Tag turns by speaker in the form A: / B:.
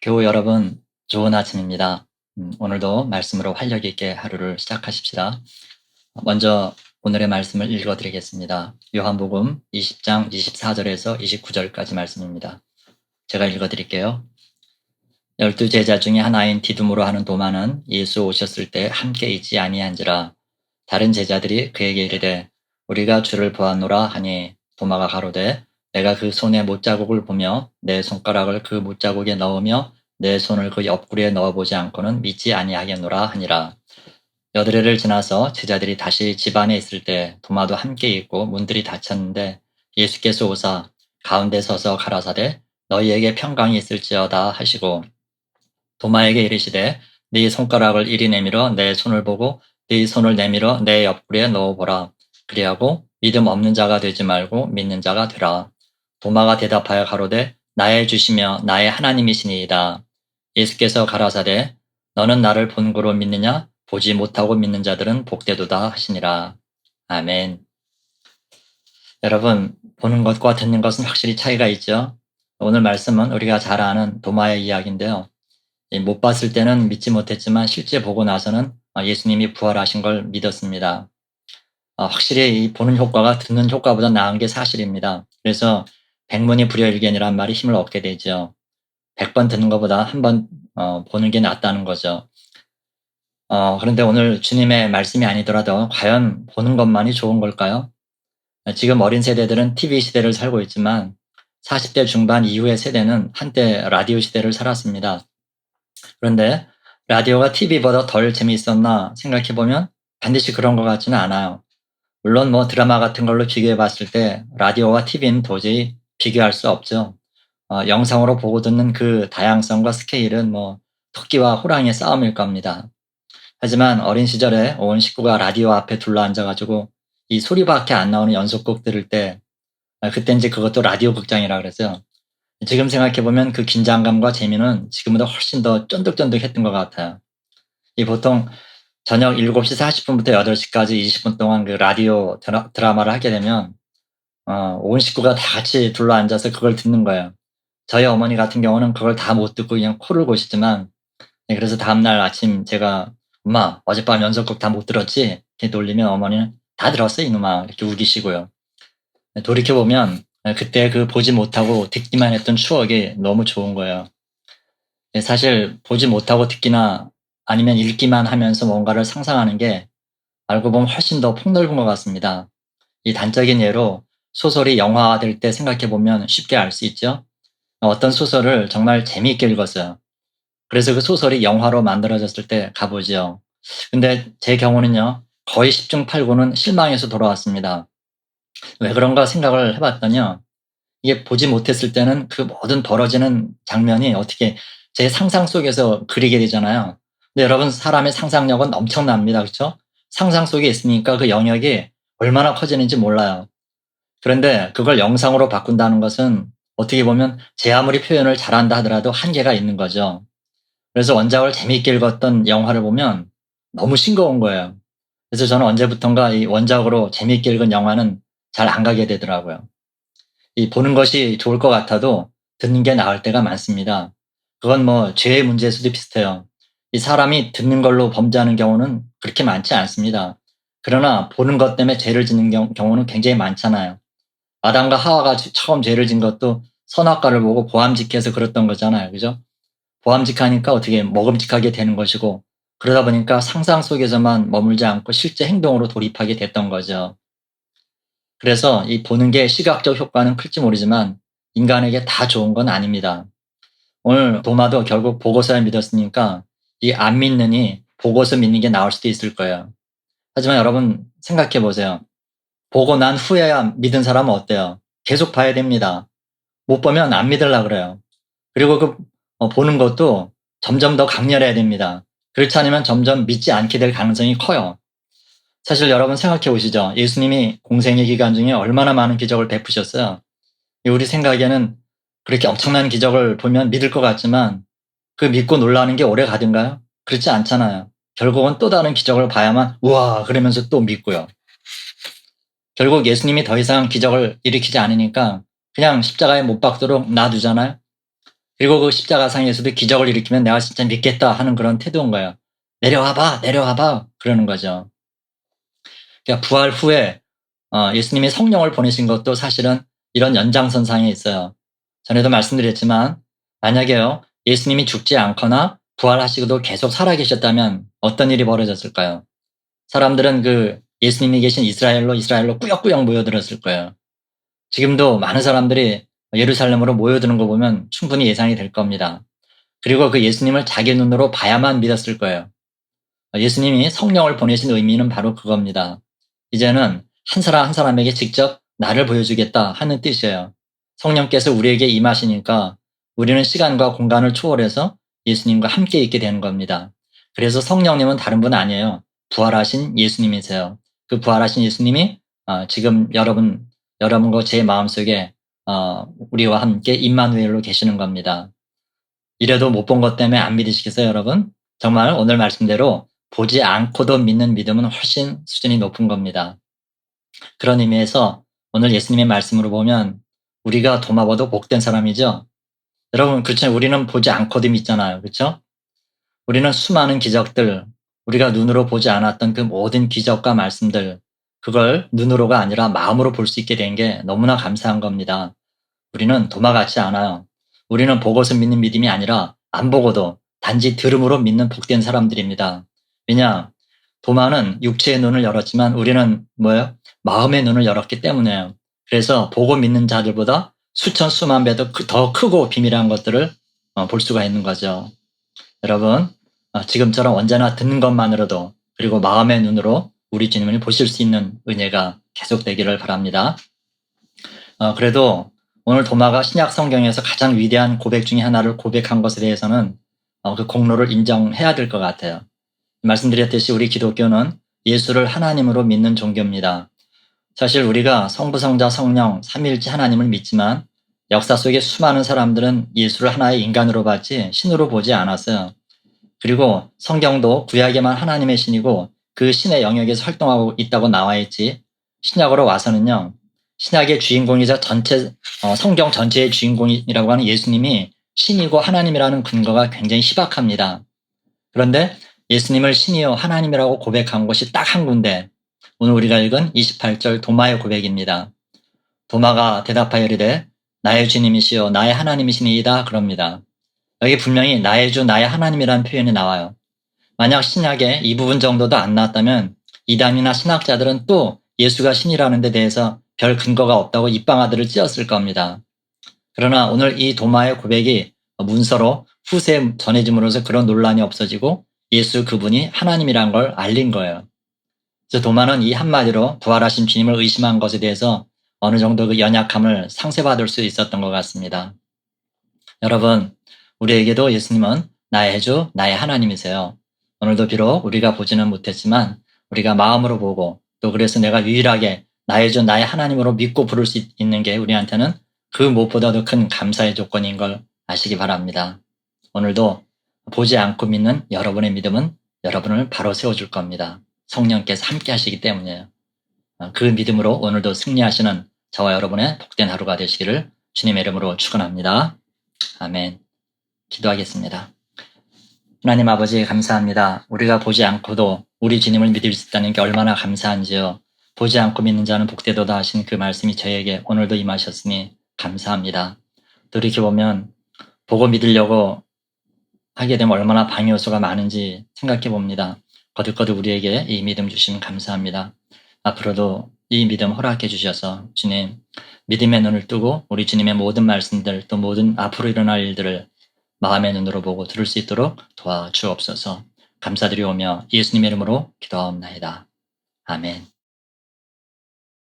A: 교우 여러분, 좋은 아침입니다. 음, 오늘도 말씀으로 활력 있게 하루를 시작하십시다. 먼저 오늘의 말씀을 읽어드리겠습니다. 요한복음 20장 24절에서 29절까지 말씀입니다. 제가 읽어드릴게요. 열두 제자 중에 하나인 디두므로 하는 도마는 예수 오셨을 때 함께 있지 아니한지라 다른 제자들이 그에게 이르되 우리가 주를 보았노라 하니 도마가 가로되 내가 그 손에 못자국을 보며 내 손가락을 그 못자국에 넣으며 내 손을 그 옆구리에 넣어보지 않고는 믿지 아니하겠노라 하니라. 여드레를 지나서 제자들이 다시 집안에 있을 때 도마도 함께 있고 문들이 닫혔는데 예수께서 오사 가운데 서서 가라사대 너희에게 평강이 있을지어다 하시고 도마에게 이르시되 네 손가락을 이리 내밀어 내 손을 보고 네 손을 내밀어 내 옆구리에 넣어보라. 그리하고 믿음 없는 자가 되지 말고 믿는 자가 되라. 도마가 대답하여 가로되 나의 주시며 나의 하나님이시니이다. 예수께서 가라사대 너는 나를 본고로 믿느냐 보지 못하고 믿는 자들은 복되도다 하시니라. 아멘. 여러분 보는 것과 듣는 것은 확실히 차이가 있죠. 오늘 말씀은 우리가 잘 아는 도마의 이야기인데요. 못 봤을 때는 믿지 못했지만 실제 보고 나서는 예수님이 부활하신 걸 믿었습니다. 어, 확실히 보는 효과가 듣는 효과보다 나은 게 사실입니다. 그래서 백문이 불여일견이란 말이 힘을 얻게 되죠. 100번 듣는 것보다 한번 어, 보는 게 낫다는 거죠. 어, 그런데 오늘 주님의 말씀이 아니더라도 과연 보는 것만이 좋은 걸까요? 지금 어린 세대들은 TV 시대를 살고 있지만 40대 중반 이후의 세대는 한때 라디오 시대를 살았습니다. 그런데 라디오가 TV보다 덜 재미있었나 생각해보면 반드시 그런 것 같지는 않아요. 물론 뭐 드라마 같은 걸로 비교해 봤을 때 라디오와 TV는 도저히 비교할 수 없죠. 어, 영상으로 보고 듣는 그 다양성과 스케일은 뭐 토끼와 호랑이의 싸움일 겁니다. 하지만 어린 시절에 온 식구가 라디오 앞에 둘러앉아가지고 이 소리밖에 안 나오는 연속곡 들을 때 아, 그때 이제 그것도 라디오 극장이라 그래서요. 지금 생각해보면 그 긴장감과 재미는 지금보다 훨씬 더 쫀득쫀득했던 것 같아요. 이 보통 저녁 7시 40분부터 8시까지 20분 동안 그 라디오 드라, 마를 하게 되면 어, 온 식구가 다 같이 둘러 앉아서 그걸 듣는 거예요. 저희 어머니 같은 경우는 그걸 다 못 듣고 그냥 코를 고시지만 네, 그래서 다음날 아침 제가 엄마 어젯밤 연속곡 다 못 들었지? 이렇게 놀리면 어머니는 다 들었어 이놈아 이렇게 우기시고요. 네, 돌이켜보면 네, 그때 그 보지 못하고 듣기만 했던 추억이 너무 좋은 거예요. 네, 사실 보지 못하고 듣기나 아니면 읽기만 하면서 뭔가를 상상하는 게 알고 보면 훨씬 더 폭넓은 것 같습니다. 이 단적인 예로 소설이 영화될 때 생각해 보면 쉽게 알 수 있죠. 어떤 소설을 정말 재미있게 읽었어요. 그래서 그 소설이 영화로 만들어졌을 때 가보죠. 근데 제 경우는요, 거의 10중 8구는 실망해서 돌아왔습니다. 왜 그런가 생각을 해봤더니요, 이게 보지 못했을 때는 그 모든 벌어지는 장면이 어떻게 제 상상 속에서 그리게 되잖아요. 근데 여러분, 사람의 상상력은 엄청납니다. 그렇죠? 상상 속에 있으니까 그 영역이 얼마나 커지는지 몰라요. 그런데 그걸 영상으로 바꾼다는 것은 어떻게 보면 제 아무리 표현을 잘한다 하더라도 한계가 있는 거죠. 그래서 원작을 재미있게 읽었던 영화를 보면 너무 싱거운 거예요. 그래서 저는 언제부턴가 이 원작으로 재미있게 읽은 영화는 잘 안 가게 되더라고요. 이 보는 것이 좋을 것 같아도 듣는 게 나을 때가 많습니다. 그건 뭐 죄의 문제일 수도 비슷해요. 이 사람이 듣는 걸로 범죄하는 경우는 그렇게 많지 않습니다. 그러나 보는 것 때문에 죄를 짓는 경우는 굉장히 많잖아요. 아담과 하와가 처음 죄를 진 것도 선악과를 보고 보암직해서 그랬던 거잖아요. 그죠? 보암직하니까 어떻게 먹음직하게 되는 것이고 그러다 보니까 상상 속에서만 머물지 않고 실제 행동으로 돌입하게 됐던 거죠. 그래서 이 보는 게 시각적 효과는 클지 모르지만 인간에게 다 좋은 건 아닙니다. 오늘 도마도 결국 보고서야 믿었으니까 이 안 믿느니 보고서 믿는 게 나을 수도 있을 거예요. 하지만 여러분 생각해 보세요. 보고 난 후에야 믿은 사람은 어때요? 계속 봐야 됩니다. 못 보면 안 믿으려 그래요. 그리고 그 어, 보는 것도 점점 더 강렬해야 됩니다. 그렇지 않으면 점점 믿지 않게 될 가능성이 커요. 사실 여러분 생각해 보시죠. 예수님이 공생의 기간 중에 얼마나 많은 기적을 베푸셨어요. 우리 생각에는 그렇게 엄청난 기적을 보면 믿을 것 같지만 그 믿고 놀라는 게 오래 가든가요? 그렇지 않잖아요. 결국은 또 다른 기적을 봐야만 우와 그러면서 또 믿고요. 결국 예수님이 더 이상 기적을 일으키지 않으니까 그냥 십자가에 못 박도록 놔두잖아요. 그리고 그 십자가상에서도 기적을 일으키면 내가 진짜 믿겠다 하는 그런 태도인 거예요. 내려와봐, 내려와봐 그러는 거죠. 그러니까 부활 후에 어, 예수님이 성령을 보내신 것도 사실은 이런 연장선상에 있어요. 전에도 말씀드렸지만 만약에요 예수님이 죽지 않거나 부활하시고도 계속 살아계셨다면 어떤 일이 벌어졌을까요? 사람들은 그 예수님이 계신 이스라엘로 이스라엘로 꾸역꾸역 모여들었을 거예요. 지금도 많은 사람들이 예루살렘으로 모여드는 거 보면 충분히 예상이 될 겁니다. 그리고 그 예수님을 자기 눈으로 봐야만 믿었을 거예요. 예수님이 성령을 보내신 의미는 바로 그겁니다. 이제는 한 사람 한 사람에게 직접 나를 보여주겠다 하는 뜻이에요. 성령께서 우리에게 임하시니까 우리는 시간과 공간을 초월해서 예수님과 함께 있게 되는 겁니다. 그래서 성령님은 다른 분 아니에요. 부활하신 예수님이세요. 그 부활하신 예수님이 어, 지금 여러분 여러분과 제 마음속에 어, 우리와 함께 임마누엘로 계시는 겁니다. 이래도 못 본 것 때문에 안 믿으시겠어요, 여러분? 정말 오늘 말씀대로 보지 않고도 믿는 믿음은 훨씬 수준이 높은 겁니다. 그런 의미에서 오늘 예수님의 말씀으로 보면 우리가 도마봐도 복된 사람이죠. 여러분 그렇죠. 우리는 보지 않고도 믿잖아요. 그렇죠? 우리는 수많은 기적들, 우리가 눈으로 보지 않았던 그 모든 기적과 말씀들, 그걸 눈으로가 아니라 마음으로 볼 수 있게 된 게 너무나 감사한 겁니다. 우리는 도마 같지 않아요. 우리는 보고서 믿는 믿음이 아니라 안 보고도 단지 들음으로 믿는 복된 사람들입니다. 왜냐? 도마는 육체의 눈을 열었지만 우리는 뭐예요? 마음의 눈을 열었기 때문에요. 그래서 보고 믿는 자들보다 수천 수만 배도 더 크고 비밀한 것들을 어, 볼 수가 있는 거죠. 여러분, 어, 지금처럼 언제나 듣는 것만으로도 그리고 마음의 눈으로 우리 주님을 보실 수 있는 은혜가 계속되기를 바랍니다. 어, 그래도 오늘 도마가 신약 성경에서 가장 위대한 고백 중의 하나를 고백한 것에 대해서는 그 공로를 인정해야 될 것 같아요. 말씀드렸듯이 우리 기독교는 예수를 하나님으로 믿는 종교입니다. 사실 우리가 성부, 성자, 성령, 삼일째 하나님을 믿지만 역사 속에 수많은 사람들은 예수를 하나의 인간으로 봤지 신으로 보지 않았어요. 그리고 성경도 구약에만 하나님의 신이고 그 신의 영역에서 활동하고 있다고 나와 있지 신약으로 와서는요. 신약의 주인공이자 전체 어, 성경 전체의 주인공이라고 하는 예수님이 신이고 하나님이라는 근거가 굉장히 희박합니다. 그런데 예수님을 신이요 하나님이라고 고백한 곳이 딱 한 군데 오늘 우리가 읽은 28절 도마의 고백입니다. 도마가 대답하여 이르되 나의 주님이시요 나의 하나님이시니이다 그럽니다. 여기 분명히 나의 주 나의 하나님이라는 표현이 나와요. 만약 신약에 이 부분 정도도 안 나왔다면 이단이나 신학자들은 또 예수가 신이라는 데 대해서 별 근거가 없다고 입방아들을 찧었을 겁니다. 그러나 오늘 이 도마의 고백이 문서로 후세에 전해짐으로써 그런 논란이 없어지고 예수 그분이 하나님이란 걸 알린 거예요. 그래서 도마는 이 한마디로 부활하신 주님을 의심한 것에 대해서 어느 정도 그 연약함을 상쇄받을 수 있었던 것 같습니다. 여러분, 우리에게도 예수님은 나의 주, 나의 하나님이세요. 오늘도 비록 우리가 보지는 못했지만 우리가 마음으로 보고 또 그래서 내가 유일하게 나의 주, 나의 하나님으로 믿고 부를 수 있는 게 우리한테는 그 무엇보다도 큰 감사의 조건인 걸 아시기 바랍니다. 오늘도 보지 않고 믿는 여러분의 믿음은 여러분을 바로 세워줄 겁니다. 성령께서 함께 하시기 때문이에요. 어, 그 믿음으로 오늘도 승리하시는 저와 여러분의 복된 하루가 되시기를 주님의 이름으로 축원합니다. 아멘. 기도하겠습니다. 하나님 아버지 감사합니다. 우리가 보지 않고도 우리 주님을 믿을 수 있다는 게 얼마나 감사한지요. 보지 않고 믿는 자는 복되도다 하신 그 말씀이 저에게 오늘도 임하셨으니 감사합니다. 돌이켜보면 보고 믿으려고 하게 되면 얼마나 방해 요소가 많은지 생각해 봅니다. 거듭거듭 우리에게 이 믿음 주시면 감사합니다. 앞으로도 이 믿음 허락해 주셔서 주님 믿음의 눈을 뜨고 우리 주님의 모든 말씀들 또 모든 앞으로 일어날 일들을 마음의 눈으로 보고 들을 수 있도록 도와주옵소서 감사드리오며 예수님의 이름으로 기도하옵나이다. 아멘.